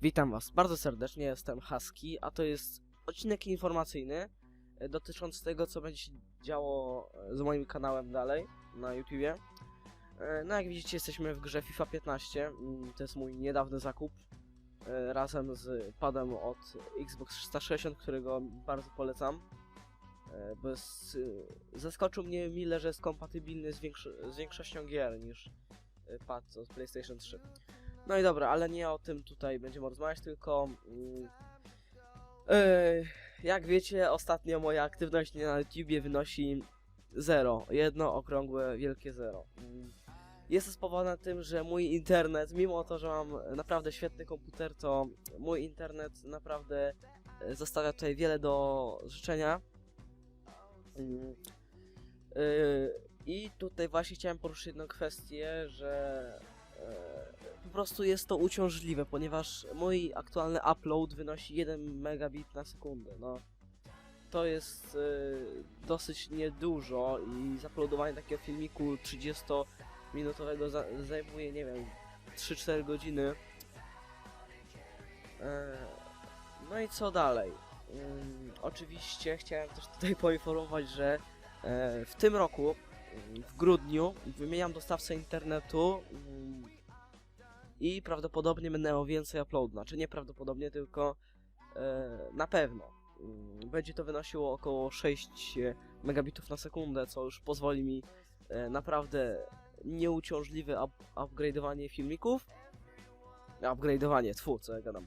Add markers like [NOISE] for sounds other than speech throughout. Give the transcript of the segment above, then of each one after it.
Witam Was bardzo serdecznie, jestem Husky, a to jest odcinek informacyjny e, dotyczący tego, co będzie się działo e, z moim kanałem dalej na YouTubie. E, No jak widzicie, jesteśmy w grze FIFA 15, mm, to jest mój niedawny zakup, razem z padem od Xbox 360, którego bardzo polecam. Bo jest, zaskoczył mnie mile, że jest kompatybilny z, większo- z większością gier niż pad od PlayStation 3. No i dobra, ale nie o tym tutaj będziemy rozmawiać, tylko yy, jak wiecie, ostatnio moja aktywność na YouTubie wynosi zero, jedno okrągłe wielkie zero. Mm, Jest to spowodowane tym, że mój internet, mimo to, że mam naprawdę świetny komputer, to mój internet naprawdę e, zostawia tutaj wiele do życzenia. Yy, I tutaj właśnie chciałem poruszyć jedną kwestię, że prostu jest to uciążliwe, ponieważ mój aktualny upload wynosi 1 megabit na sekundę. No, to jest e, dosyć niedużo i zaploadowanie takiego filmiku 30-minutowego za zajmuje, nie wiem, 3-4 godziny. E, no i co dalej? Oczywiście chciałem też tutaj [LAUGHS] poinformować, że e, w tym roku, w grudniu, wymieniam dostawcę internetu i prawdopodobnie będę miał więcej uploadu. Znaczy nie prawdopodobnie, tylko e, na pewno. Ym, Będzie to wynosiło około 6 megabitów na sekundę, co już pozwoli mi e, naprawdę nieuciążliwe up upgrade'owanie filmików. Upgrade'owanie, tfu, co ja gadam.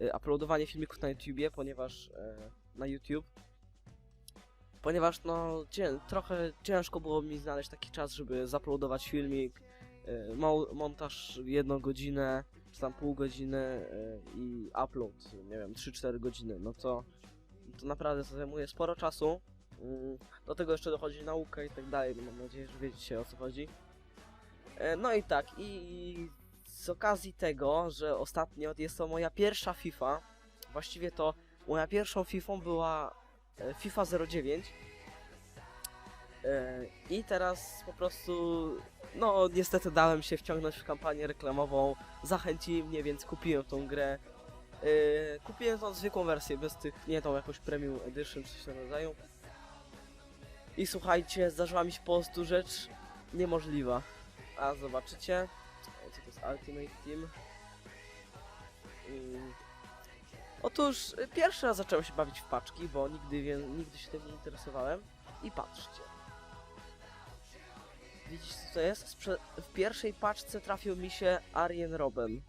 E, uploadowanie filmików na YouTubie, ponieważ e, na YouTube ponieważ no cię, trochę ciężko było mi znaleźć taki czas, żeby zaploadować filmik, e, montaż jedną godzinę, czy tam pół godziny e, i upload, nie wiem, 3-4 godziny, no to, to naprawdę zajmuje sporo czasu. Mm, Do tego jeszcze dochodzi nauka i tak dalej, no mam nadzieję, że wiecie o co chodzi. E, No i tak, i z okazji tego, że ostatnio jest to moja pierwsza FIFA, właściwie to moja pierwszą FIFA była e, FIFA 09 E, I teraz po prostu, no niestety dałem się wciągnąć w kampanię reklamową, zachęcili mnie, więc kupiłem tą grę. E, Kupiłem tą zwykłą wersję, bez tych, nie tą jakąś premium edition, coś w tym rodzaju. I słuchajcie, zdarzyła mi się po prostu rzecz niemożliwa. A zobaczycie, co to jest Ultimate Team. Mm. Otóż y, pierwszy raz zacząłem się bawić w paczki, bo nigdy, nigdy się tym nie interesowałem. I patrzcie. Widzicie co to jest? Sprze w pierwszej paczce trafił mi się Arjen Robben.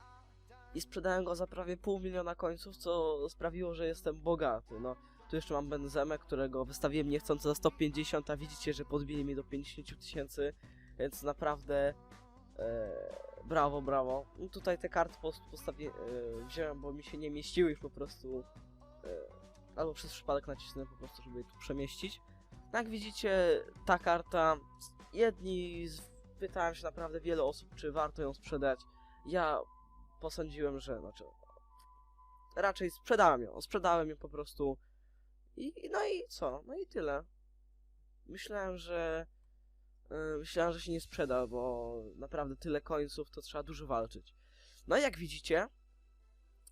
I sprzedałem go za prawie pół miliona końców, co sprawiło, że jestem bogaty. No, tu jeszcze mam Benzemę, którego wystawiłem niechcący za 150, a widzicie, że podbili mi do 50 000 tysięcy, więc naprawdę e, brawo, brawo. No, tutaj te karty po postawię, e, wziąłem, bo mi się nie mieściły już po prostu e, albo przez przypadek nacisnąłem po prostu, żeby je tu przemieścić. Jak widzicie, ta karta, jedni z, pytałem się naprawdę wiele osób, czy warto ją sprzedać. Ja posądziłem, że, znaczy, raczej sprzedałem ją, sprzedałem ją po prostu i no i co, no i tyle. Myślałem, że yy, myślałem, że się nie sprzeda, bo naprawdę tyle końców to trzeba dużo walczyć. No i jak widzicie,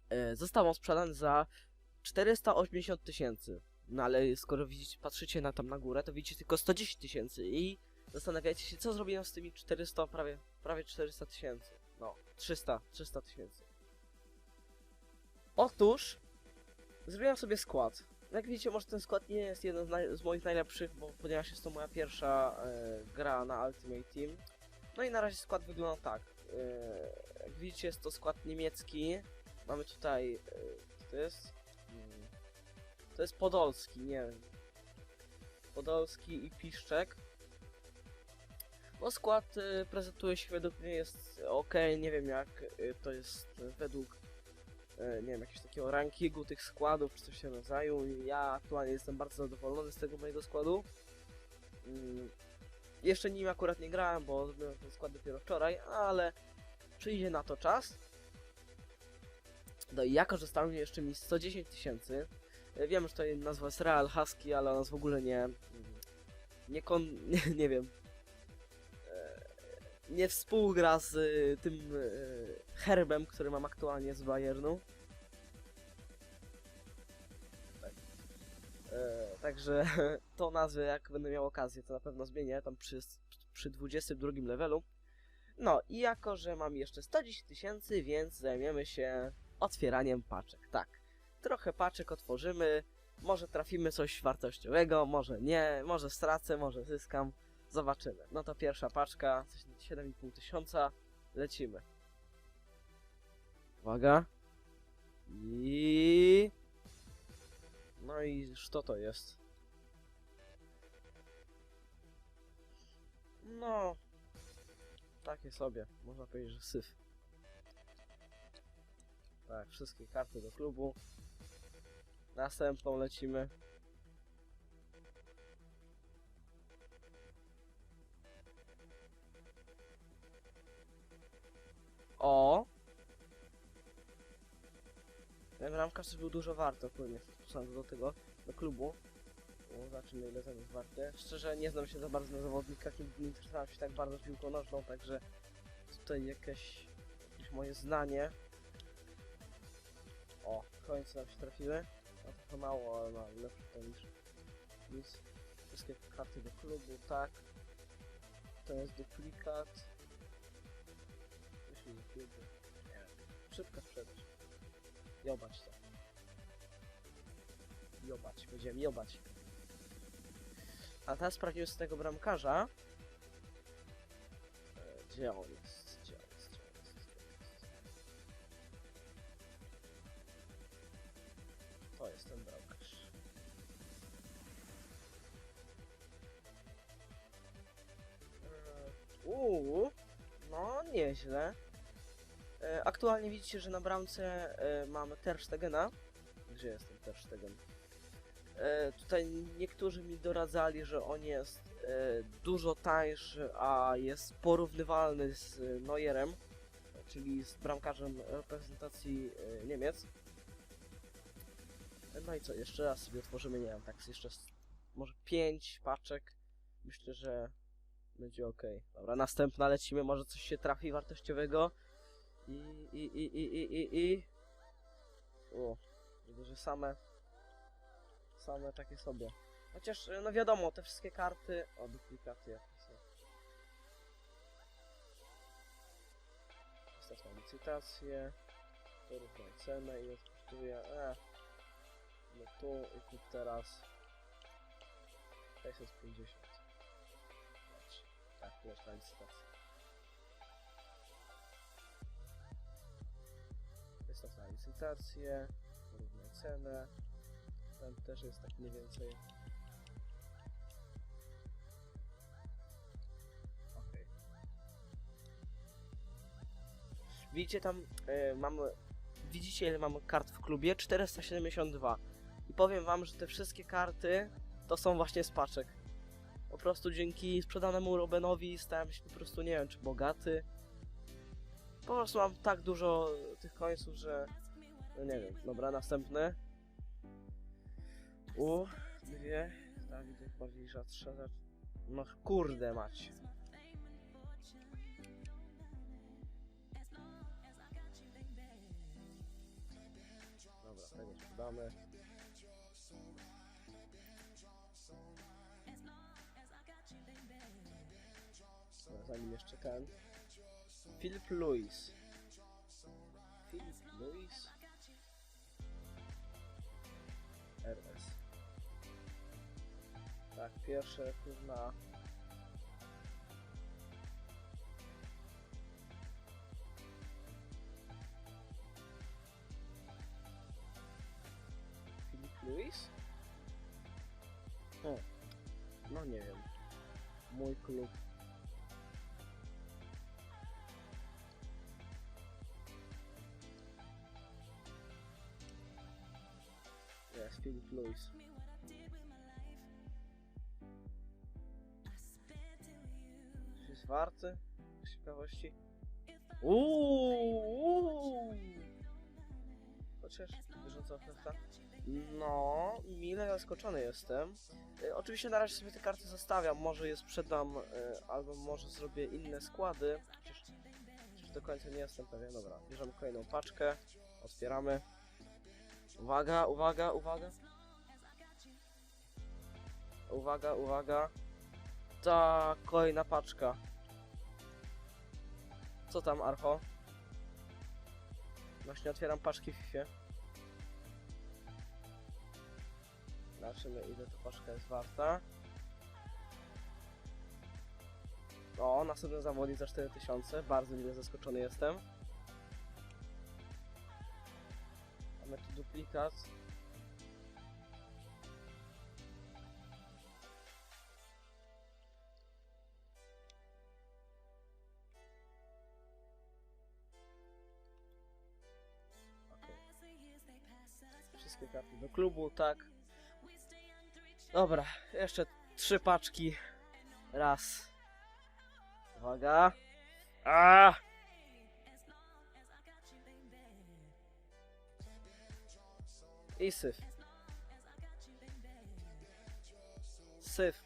yy, został on sprzedany za 480 tysięcy. No ale skoro widzicie, patrzycie na tam na górę, to widzicie tylko 110 tysięcy i zastanawiacie się, co zrobiłem z tymi 400, prawie, prawie 400 tysięcy. No, 300, 300 tysięcy. Otóż, zrobiłem sobie skład. Jak widzicie, może ten skład nie jest jeden z, z moich najlepszych, bo ponieważ jest to moja pierwsza e, gra na Ultimate Team. No i na razie skład wygląda tak. E, jak widzicie, jest to skład niemiecki. Mamy tutaj, e, co to jest? Mm, to jest Podolski, nie wiem. Podolski i Piszczek. No skład y, prezentuje się według mnie jest ok, nie wiem jak y, to jest y, według y, nie wiem, jakiegoś takiego rankingu tych składów czy coś w tym rodzaju. Ja aktualnie jestem bardzo zadowolony z tego mojego składu. Mm, jeszcze nim akurat nie grałem, bo zrobiłem ten skład dopiero wczoraj, ale przyjdzie na to czas. No i stało mi jeszcze mi 110 tysięcy, y, E, wiem, że to nazwa jest Real Husky, ale ona nas w ogóle nie... Nie kon... [LAUGHS] Nie, nie wiem. E, nie współgra z e, tym herbem, który mam aktualnie z Bayernu. Tak. Także [LAUGHS] to nazwę, jak będę miał okazję, to na pewno zmienię tam przy, przy 22 levelu. No i jako, że mam jeszcze 110 tysięcy, więc zajmiemy się otwieraniem paczek, tak trochę paczek otworzymy, może trafimy coś wartościowego, może nie, może stracę, może zyskam. Zobaczymy. No to pierwsza paczka, coś na 7,5 tysiąca, lecimy. Uwaga. I... No i co to jest? No... Takie sobie, można powiedzieć, że syf. Tak, wszystkie karty do klubu. Następną lecimy. O! Ten bramkarz też był dużo warto, płynie stosunku do tego, do klubu. O, zobaczymy ile ten jest warte. Szczerze nie znam się za bardzo na zawodnikach, nie interesowałem się tak bardzo piłką nożną, także tutaj jakieś, jakieś moje znanie. O, w końcu nam się trafiły. Trochę mało, ale no, lepsze to niż nic. Wszystkie karty do klubu, tak. To jest duplikat. Jeśli do klubu. Nie. Szybka sprzedaż. Jobać to. Jobać, będziemy jobać. A teraz sprawdzimy z tego bramkarza. E, Gdzie on jest? To jest ten bramkarz. E, Uuu, no nieźle. E, Aktualnie widzicie, że na bramce e, mamy Ter Stegena. Gdzie jest ten Ter Stegen? E, tutaj niektórzy mi doradzali, że on jest e, dużo tańszy, a jest porównywalny z e, Neuerem, czyli z bramkarzem reprezentacji e, Niemiec. No i co, jeszcze raz sobie otworzymy, nie wiem, tak jeszcze może 5 paczek. Myślę, że będzie ok. Dobra, następna lecimy, może coś się trafi wartościowego. I, i, i, i, i, i, i. O, widzę, że same same takie sobie. Chociaż, e, no wiadomo, te wszystkie karty... O, duplikaty jakieś są. Ostatnią licytację. Porównaj cenę, ile kosztuje. E. No tu tu teraz. 650. Patrz. Tak, tu jest ta licytacja. Wystaw na licytację. Porównaj cenę. Ten też jest tak mniej więcej. Okej. Widzicie tam, e, mamy, widzicie ile mamy kart w klubie? 472. I powiem wam, że te wszystkie karty to są właśnie z paczek. Po prostu dzięki sprzedanemu Robenowi stałem się po prostu, nie wiem, czy bogaty. Po prostu mam tak dużo tych końców, że... No nie wiem. Dobra, następny. U, dwie. Tak, widzę bardziej rzadsze. zacz- No kurde mać. Dobra, tego sprzedamy. Zanim jeszcze ten. Philip Lewis. Philip Lewis? RS. Tak, pierwsze kurna. Lewis? O, no nie wiem. Mój klub. Philip Lewis. Czy jest warty? Z ciekawości. Uuu! Chociaż bieżąca oferta. No, mile zaskoczony jestem. E, oczywiście na razie sobie te karty zostawiam. Może je sprzedam, e, albo może zrobię inne składy. Chociaż, chociaż do końca nie jestem pewien. Dobra, bierzemy kolejną paczkę. Otwieramy. Uwaga, uwaga, uwaga. uwaga, uwaga. Ta kolejna paczka. Co tam, Archo? Właśnie otwieram paczki w FIFA. Zobaczymy ile ta paczka jest warta. O, następny zawodnik za 4000. Bardzo mile zaskoczony jestem. Wszystkie karty do klubu, tak. Dobra, jeszcze trzy paczki. Raz. Uwaga. A! I syf. Syf.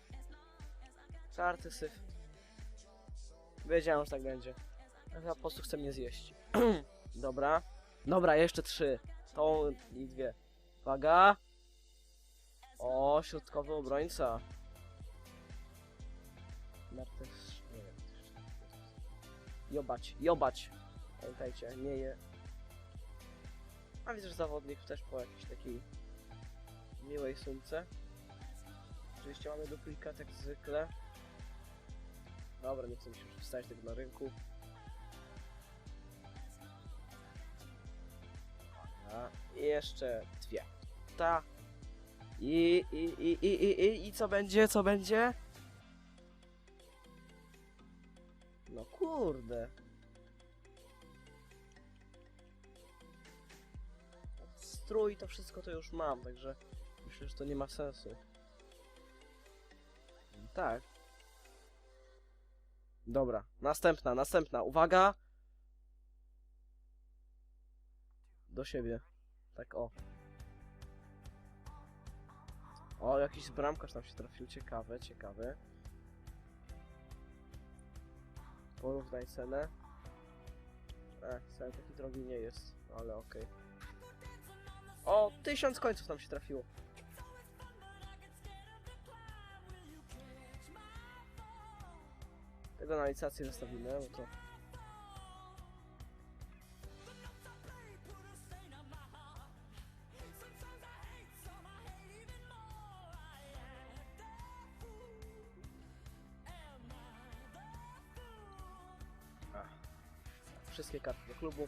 Karty syf. Wiedziałem, że tak będzie. Ja po prostu chcę mnie zjeść. [CLEARS THROAT] Dobra. Dobra, jeszcze trzy. Tą i dwie. Uwaga. O, środkowy obrońca. Jobać, jobać. Pamiętajcie, nie je. A widzę, że zawodnik też po jakiejś takiej miłej sumce. Oczywiście mamy duplikat jak zwykle. Dobra, nie chcę mi się już wstać tego na rynku. I jeszcze dwie. Ta. I, i, i, i, i, i, i co będzie, co będzie? No kurde. Strój to wszystko to już mam, także myślę, że to nie ma sensu. Tak. Dobra, następna, następna. Uwaga! Do siebie. Tak o. O, jakiś bramkarz nam się trafił. Ciekawe, ciekawe. Porównaj cenę. E, wcale taki drogi nie jest, ale okej. O, tysiąc końców nam się trafiło. Tego na licytację zostawimy, bo to... Wszystkie karty do klubu.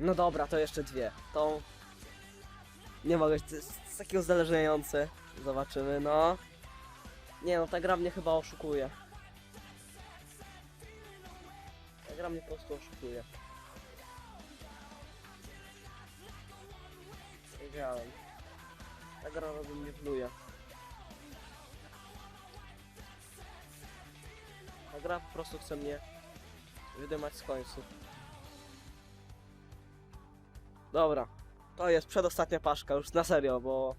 No dobra, to jeszcze dwie. Tą... Nie mogę, to jest takie uzależniające. Zobaczymy, no. Nie no, ta gra mnie chyba oszukuje. Ta gra mnie po prostu oszukuje. Wiedziałem. Ta gra robi mnie pluje. Ta gra po prostu chce mnie wydymać z końcu. Dobra, to jest przedostatnia paszka, już na serio, bo...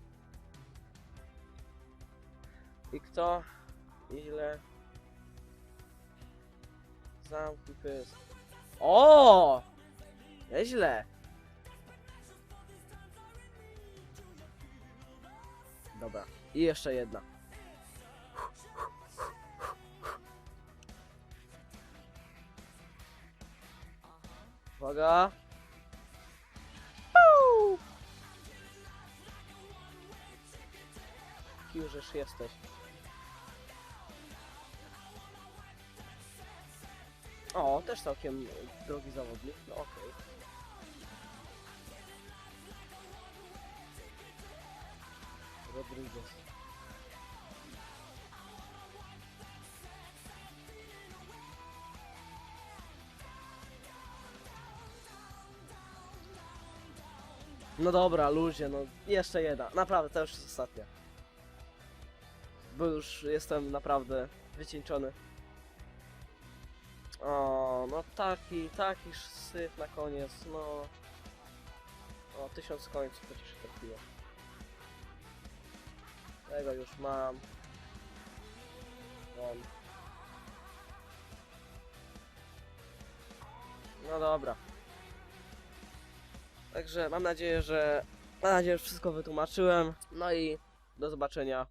I kto? Ile? Zamknij pysk. O! Nieźle. Dobra, i jeszcze jedna. Uwaga. Kim żeż jesteś? O, też całkiem drogi zawodnik, no okej. Rodriguez. No dobra, ludzie, no jeszcze jedna. Naprawdę, to już jest ostatnia. Bo już jestem naprawdę wycieńczony. O, no taki, taki syf na koniec, no. O, tysiąc końców ci się trafiło. Tego już mam. Mam. No dobra. Także mam nadzieję, że Mam nadzieję, że wszystko wytłumaczyłem. No i do zobaczenia